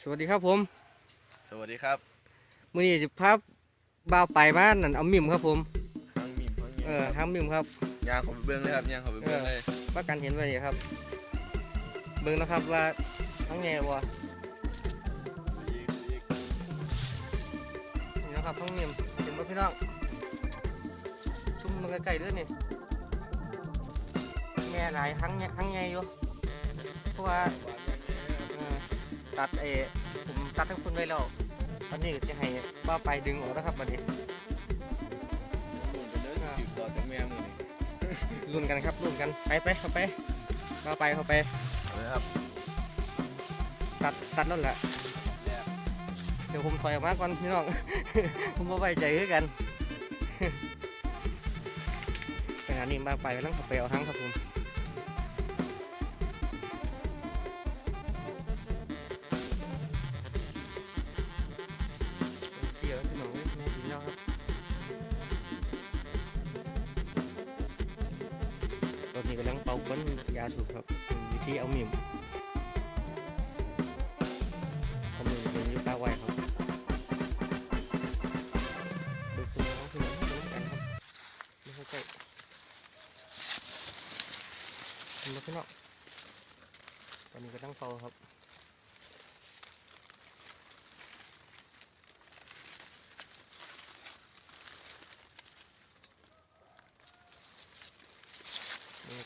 สวัสดีครับผม สวัสดีครับมื้อนี้จะพาบ่าวไปบ้านนั่นเอามิมครับผมทั้งมีมทั้งมีมเออทางมิมครับ ยางเขอไปเบื้องเลยครับยางเขอไปเบื้องเลยประกันเห็นไว้นี่ครับ เบิ่งนะครับว่าทั้งไงบ่นี่นะครับทั้งมิมเห็นบ่พี่น้องชุ่มมันใกล้ๆเด้อนี่แม่หลายทั้งไงทั้งไงอยู่เพราะว่าเออ ตัดเออผมตัดทั้งคนไว้แล้วตอนนี้จะให้บ่าวไปดึงออกนะครับบัดนี้ผมเป็นเรื่องติดต่อจากแม่มือนี่รุ่นกันครับรุ่นกันไปไปเข้าไปเข้าไปเข้าไปเอาเลยครับตัดตัดแล้วแหละแรกเดี๋ยวผมถอยออกมาก่อนพี่น้อง ผมไม่ไว้ใจคือกันไปหานี่บ้างไปไปนั่งเข้าไปเอาทั้งครับผม นี่กำลังเป่าก้นยาสูบครับวิธีเอาหมิ่มผมมีเป็นยูตาไวครับดูคุณน้องคือน้องดูกันครับไม่เข้าใจมาขึ้นเนาะตอนนี้กำลังเป่าครับ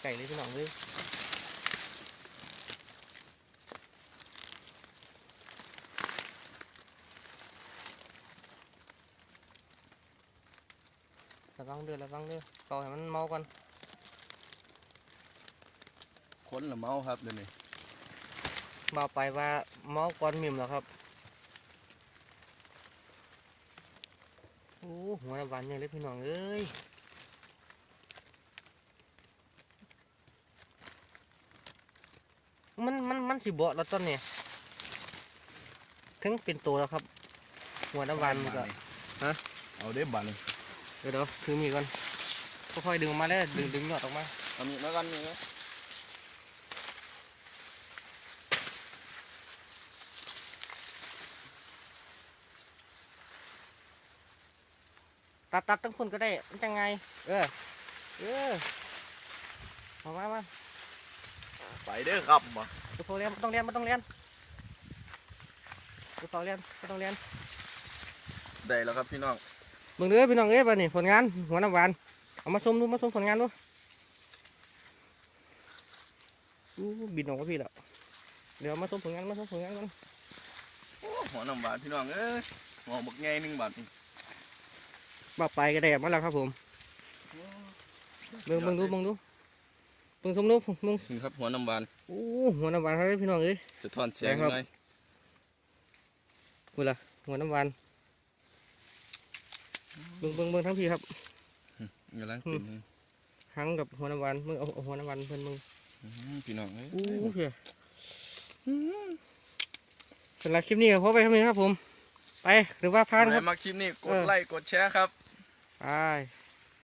ไก่เลยพี่น้องเลยระวังเด้อระวังเด้อเป่าให้มันเมาก่อนคนละเมาครับเดี๋ยวนี้เมาไปว่าเมาก่อนมิมแล้วครับโอ้หัวน้ำหวานเนี่ยเลยพี่น้องเอ้ย มันมันมันสิเบาะแล้วต้นเนี่ยถึงเป็นตัวแล้วครับ หัวน้ำหวานมันก็ฮะเอาได้บันเดี๋ยวเดี๋ยวถือมีดก่อนค่อยๆดึงออกมาได้อดึงดึงยอดออกมาเอามีดมากันนี่นะตัดตัดทั้งคนก็ได้มันจะไง เออ เออมามามา ไปเด้อครับมาเดี๋ยวพอเรียนไม่ต้องเรียนไม่ต้องเรียนเดี๋ยวต่อเรียนไม่ต้องเรียนได้แล้วครับพี่น้องเบิ่งเด้อพี่น้องเอ้ยบัดนี้ผลงานหัวน้ำหวานเอามาชมดูมาชมผลงานดูอู้บินออกมาพี่แล้วเดี๋ยวมาชมผลงานมาชมผลงานกันโอ้หัวน้ำหวานพี่น้องเอ้ยหัวบักไงหนึ่งบาทนี่บ่าไปก็ได้มาแล้วครับผมเบิ่งเบิ่งดูเบิ่งดู เบิ่งชมดูเบิ่งนี่ครับหัวน้ำหวานอู้หัวน้ำหวานครับพี่น้องเอ้ยสะท้อนเสียงได้ครับหน่อยกูล่ะหัวน้ำหวานเบิ่งเบิ่งเบิ่งทั้งพี่ครับกำลังขึ้นหังกับหัวน้ำหวานมึงเอาเอาหัวน้ำหวานเพิ่นมึงอืมพี่น้องเอ้ยอู้เพียสำหรับคลิปนี้ก็พอไปเท่านี้ครับผม ไปหรือว่าพลาดใคครรับมาคลิปนี้กเอดอไลค์กดแชร์ครับไป